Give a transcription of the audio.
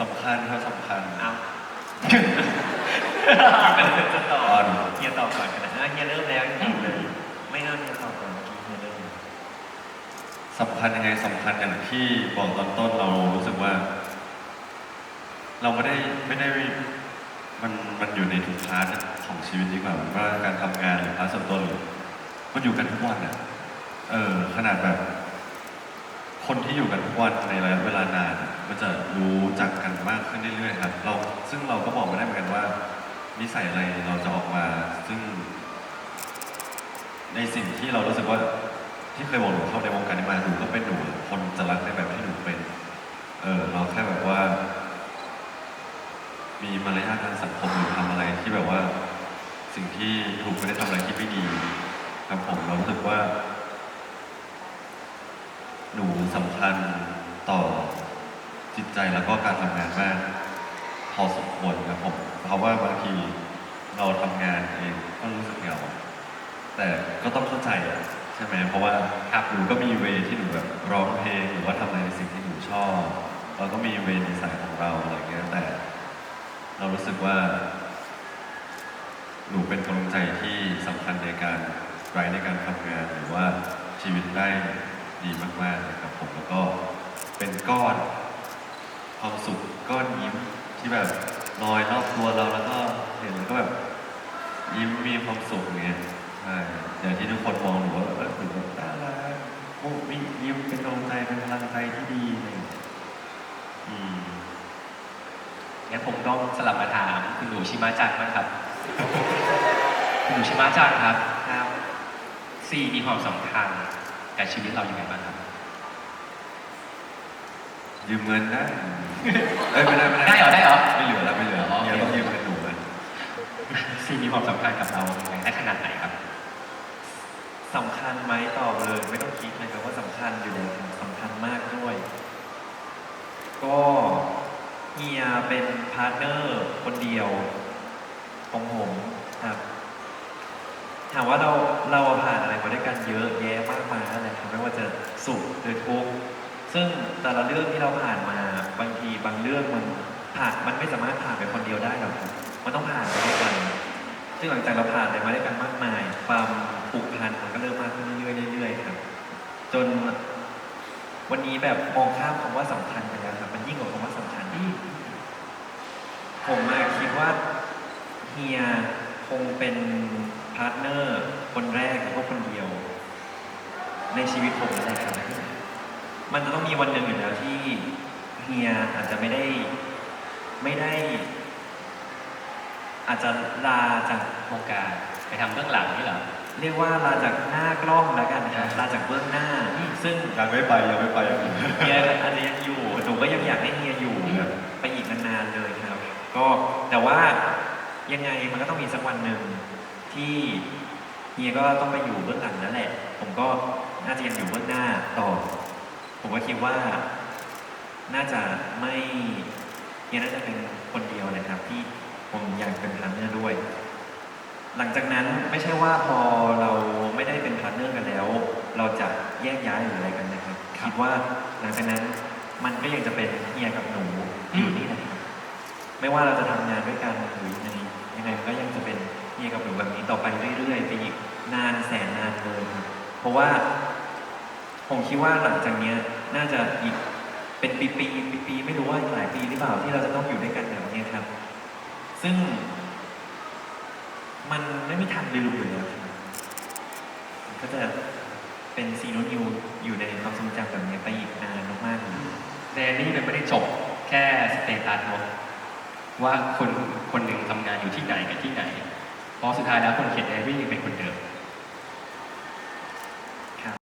สำคัญครับสำคัญเอาเป็นจะต่อก่อนเฮียตอบก่อนกันนะเฮียเริ่มแล้วเฮียตอบเลยไม่เอาเฮียตอบก่อนเมื่อกี้เฮียเริ่มสำคัญยังไงสำคัญอย่างที่บอกตอนต้นเรารู้สึกว่า เราไม่ได้ไม่ได้มันมันอยู่ในทุกพาร์ทของชีวิตดีกว่าว่าการทำงานหรือพาร์ทส่วนตัวหรือมันอยู่กันทุกวันอะเออ ขนาดแบบ คนที่อยู่กันทุกวันในระยะเวลานานอะ มันจะรู้จักกันมากขึ้นเรื่อยๆครับเราซึ่งเราก็บอกไม่ได้เหมือนกันว่า นิสัยอะไรเราจะออกมาซึ่ง ในสิ่งที่เรารู้สึกว่าที่เคยบอกหนูเข้าในวงการนี้มาหนูก็เป็นหนูคนจะรักในแบบที่หนูเป็น เออเราแค่แบบว่า มีมารยาททางสังคมหรือทำอะไรที่แบบว่า สิ่งที่ถูกไม่ได้ทำอะไรที่ไม่ดีครับผมเรารู้สึกว่า หนูสำคัญต่อ ใจแล้วก็การทำงานมากพอสมควรครับผมเพราะว่าบางทีเราทำงานเองก็รู้สึกเหงาแต่ก็ต้องเข้าใจอะใช่ไหมเพราะว่าครับหนูก็มีเวที่หนูแบบร้องเพลงหรือว่าทำอะไรในสิ่งที่หนูชอบเราก็มีเวในสายของเราอะไรเงี้ยแต่ เรารู้สึกว่า หนูเป็นกำลังใจที่สำคัญในการไร้ในการทำงานหรือว่าชีวิตได้ดีมากๆเลยครับผมแล้วก็เป็นก้อน ความสุขก้อนยิ้มที่แบบลอยรอบตัวเราแล้วก็เห็นแล้วก็แบบยิ้มมีความสุขอย่างเงี้ยใช่อย่างที่ทุกคนมองหนูว่าเออหนูแบบน่ารักมุกมียิ้มเป็นกำลังใจเป็นพลังใจที่ดีเงี้ยอืมงั้นผมต้องสลับมาถามคุณหนูชิมาจังบ้งครับ คุณหนูชิมาจังครับครับสี่มีความสำคัญกับชีวิตเรายังไงบ้างครับ ยืมเงินได้เอ้ยไม่ได้ไม่ได้ได้เหรอได้เหรอ ไม่เหลือแล้วไม่เหลืออ๋อโอเค เนี่ยต้องยืมเงินหนูเลยสี่มีความสำคัญกับเรายังไงได้ขนาดไหนครับ สำคัญไหมตอบเลย ไม่ต้องคิดเลยครับว่าสำคัญอยู่แล้วสำคัญมากด้วย ก็เฮียเป็นพาร์ทเนอร์คนเดียวของผมครับ ถามว่าเราเราผ่านอะไรมาด้วยกันเยอะแยะมากมายนั่นแหละครับไม่ว่าจะสุขหรือทุกข์ ซึ่งแต่ละเรื่องที่เราผ่านมาบางทีบางเรื่องมันผ่านมันไม่สามารถผ่านไปคนเดียวได้หรอกมันต้องผ่านไปด้วยกัน ซึ่งหลังจากเราผ่านอะไรมาด้วยกันมากมาย ความผูกพันมันก็เริ่มมากขึ้นเรื่อยๆเรื่อยๆครับ จนวันนี้แบบมองข้ามคำว่าสำคัญไปแล้วครับมันยิ่งกว่าคำว่าสำคัญอีกผมอะคิดว่าเฮียคงเป็นพาร์ทเนอร์คนแรกแล้วก็คนเดียว ในชีวิตผมนั่นแหละ มันจะต้องมีวันหนึ่งอยู่แล้วที่เฮียอาจจะไม่ได้ไม่ได้ อาจจะลาจากโอกาสไปทำเบื้องหลังนี่เหรอ เรียกว่าลาจากหน้ากล้องแล้วกันนะครับลาจากเบื้องหน้า ซึ่งยังไม่ไปยังไม่ไปยังอยู่เฮียอาจจะยังอยู่หนูก็ยังอยากให้เฮียอยู่แบบไปอีกนานๆเลยครับ ก็แต่ว่ายังไงมันก็ต้องมีสักวันหนึ่งที่เฮียก็ต้องไปอยู่เบื้องหลังนั่นแหละ ผมก็น่าจะยังอยู่เบื้องหน้าต่อ ผมก็คิดว่าน่าจะไม่เฮียน่าจะเป็นคนเดียวนะครับที่ผมอยากเป็นพาร์ทเนอร์ด้วย หลังจากนั้นไม่ใช่ว่าพอเราไม่ได้เป็นพาร์ทเนอร์กันแล้ว เราจะแยกย้ายหรืออะไรกันนะครับคิดว่าหลังจากนั้นมันก็ยังจะเป็นเฮียกับหนูอยู่นี่แหละครับไม่ว่าเราจะทำงานด้วยกันหรือยังไงยังไงมันก็ยังจะเป็นเฮียกับหนูแบบนี้ต่อไปเรื่อยๆไปอีกนานแสนนานเลยครับเพราะว่าผมคิดว่าหลังจากเนี้ย น่าจะอีกเป็นปีปีปีปีๆไม่รู้ว่าหลายปีหรือเปล่าที่เราจะต้องอยู่ด้วยกันแบบนี้ครับ ซึ่ง มันไม่มีทางลืมอยู่แล้วครับมันก็จะเป็นซีโนนิวอยู่ในความทรงจำแบบนี้ไปอีกนานมากๆเลยแต่นี่มันไม่ได้จบแค่สเตตัสเนอะว่าคนคนหนึ่งทำงานอยู่ที่ไหนกับที่ไหนเพราะสุดท้ายแล้วคนเขียนไดอารี่ยังเป็นคนเดิม